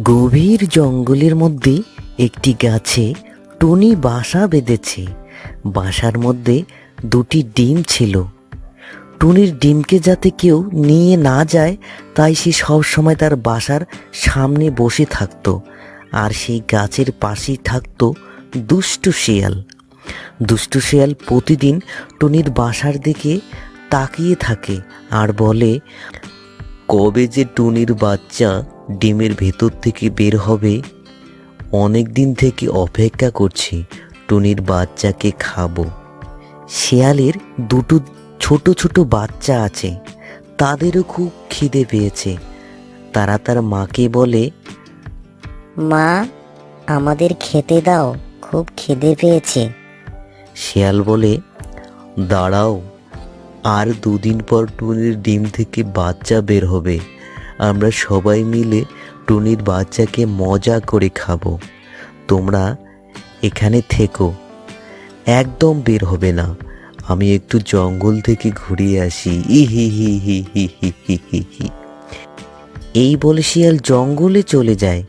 গভীর জঙ্গলের মধ্যে একটি গাছে টুনি বাসা বেঁধেছে। বাসার মধ্যে দুটি ডিম ছিল। টুনির ডিমকে যাতে কেউ নিয়ে না যায়, তাই সে সবসময় তার বাসার সামনে বসে থাকতো আর সেই গাছের পাশেই থাকত দুষ্টু শিয়াল। দুষ্টু শিয়াল প্রতিদিন টুনির বাসার দিকে তাকিয়ে থাকে আর বলে, কবে যে টুনির বাচ্চা ডিমের ভেতর থেকে বের হবে। অনেক দিন থেকে অপেক্ষা করছি টুনির বাচ্চাকে খাব। শেয়ালের দুটো ছোট ছোট বাচ্চা আছে তাদেরও খুব খিদে পেয়েছে। তারা তার মাকে বলে মা আমাদের খেতে দাও খুব খিদে পেয়েছে। শেয়াল বলে দাঁড়াও আর দুদিন পর টুনির ডিম থেকে বাচ্চা বের হবে। আমরা সবাই মিলে টুনির বাচ্চাকে মজা করে খাব। তোমরা এখানে থেকো। একদম বের হবে না। আমি একটু জঙ্গল থেকে ঘুরিয়ে আসি। ই হি হি হি হি হি হি হি হি। এই বলে শিয়াল জঙ্গলে চলে যায়।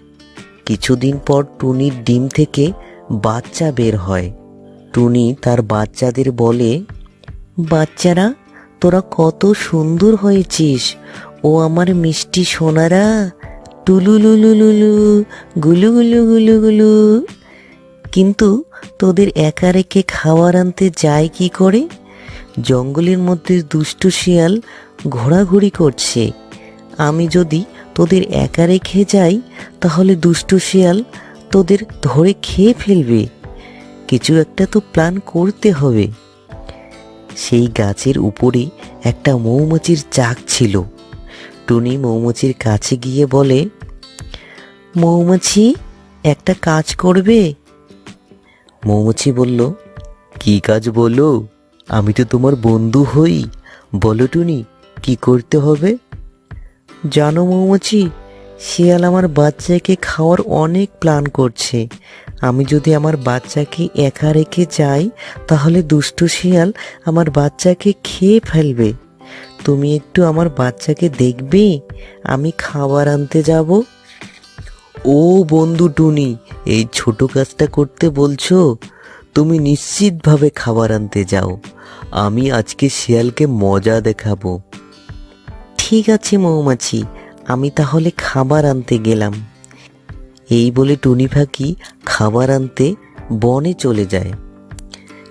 কিছুদিন পর টুনির ডিম থেকে বাচ্চা বের হয়। টুনি তার বাচ্চাদের বলে, বাচ্চারা, তোরা কত সুন্দর হয়েছিস। ও আমার মিষ্টি সোনারা, টুলুলুলুলুলু গুলু গুলু গুলু গুলু কিন্তু তোদের একা রেখে খাওয়ার আনতে যায় কি করে? জঙ্গলের মধ্যে দুষ্টু শিয়াল ঘোরাঘুরি করছে। আমি যদি তোদের একা রেখে যাই, তাহলে দুষ্টু শিয়াল তোদের ধরে খেয়ে ফেলবে। কিছু একটা তো প্ল্যান করতে হবে। সেই গাছের উপরে একটা মৌমাছির চাক ছিল। টুনি মৌমাছির কাছে গিয়ে বলে মৌমাছি একটা কাজ করবে? মৌমাছি বলল, কি কাজ বলো? আমি তো তোমার বন্ধু হই। বলো টুনি, কি করতে হবে? জানো মৌমাছি শিয়াল আমার বাচ্চাকে খাওয়ার অনেক প্ল্যান করছে। আমি যদি আমার বাচ্চাকে একা রেখে যাই, তাহলে দুষ্টু শিয়াল আমার বাচ্চাকে খেয়ে ফেলবে। তুমি একটু আমার বাচ্চাকে দেখবে? আমি খাবার আনতে যাব। ও বন্ধু টুনি, এই ছোট কাজটা করতে বলছো? তুমি নিশ্চিতভাবে খাবার আনতে যাও। আমি আজকে শিয়ালকে মজা দেখাবো। ঠিক আছে মৌমাছি, আমি তাহলে খাবার আনতে গেলাম। এই বলে টুনি ফাঁকি খাবার আনতে বনে চলে যায়।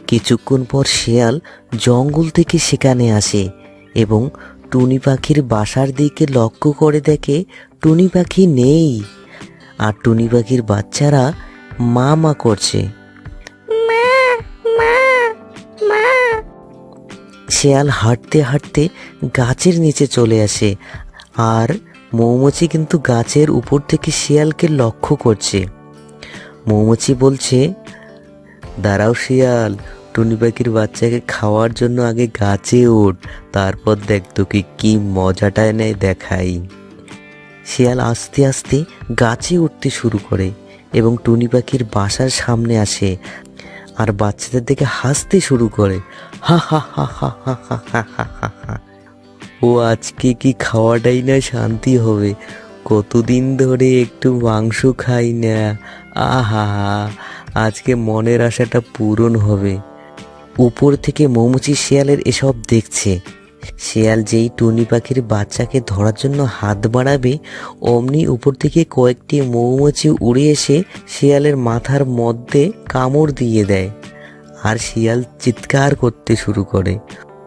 কিছুক্ষণ পর শেয়াল জঙ্গল থেকে সেখানে আসে। এবং টুনি পাখির বাসার দিকে লক্ষ্য করে দেখে টুনি পাখি নেই। আর টুনি পাখির বাচ্চারা মা মা করছে। শেয়াল হাঁটতে হাঁটতে গাছের নিচে চলে আসে। আর মৌমাছি কিন্তু গাছের উপর থেকে শিয়ালকে লক্ষ্য করছে। মৌমাছি বলছে দাঁড়াও শিয়াল টুনি পাখির বাচ্চাকে খাওয়ার জন্য আগে গাছে ওঠ, তারপর দেখ তোকে কি মজাটা নেয় দেখাই। শিয়াল আস্তে আস্তে গাছে উঠতে শুরু করে এবং টুনি পাখির বাসার সামনে আসে আর বাচ্চাদের দিকে হাসতে শুরু করে। হা হা হা হা হা হা হা হা হা হা। ও আজকে কি খাওয়াটাই না শান্তি হবে? কতদিন ধরে একটু মাংস খাই না। আহা, আজকে মনের আশাটা পূরণ হবে। উপর থেকে মৌমুচি শিয়ালের এসব দেখছে। শিয়াল যেই টুনি পাখির বাচ্চাকে ধরার জন্য হাত বাড়াবে, অমনি উপর থেকে কয়েকটি মৌমাছি উড়ে এসে শিয়ালের মাথার মধ্যে কামড় দিয়ে দেয়। আর শিয়াল চিৎকার করতে শুরু করে,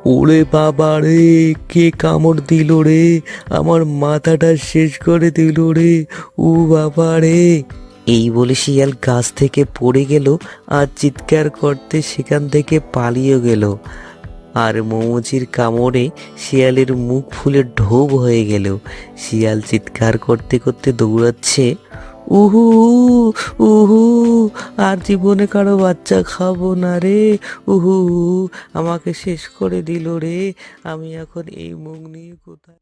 ওরে বাবা রে, কে কামড় দিল রে? আমার মাথাটা শেষ করে দিল রে। ও বাবা রে। এই বলে শিয়াল গাছ থেকে পড়ে গেল আর চিৎকার করতে সেখান থেকে পালিয়ে গেল। আর মৌমাছির কামড়ে শিয়ালের মুখ ফুলে ঢোব হয়ে গেল। শিয়াল চিৎকার করতে করতে দৌড়াচ্ছে, উহু উহু, আর জীবনে কারও বাচ্চা খাব না রে। উহু, আমাকে শেষ করে দিল রে। আমি এখন এই মুখ নিয়ে কোথায়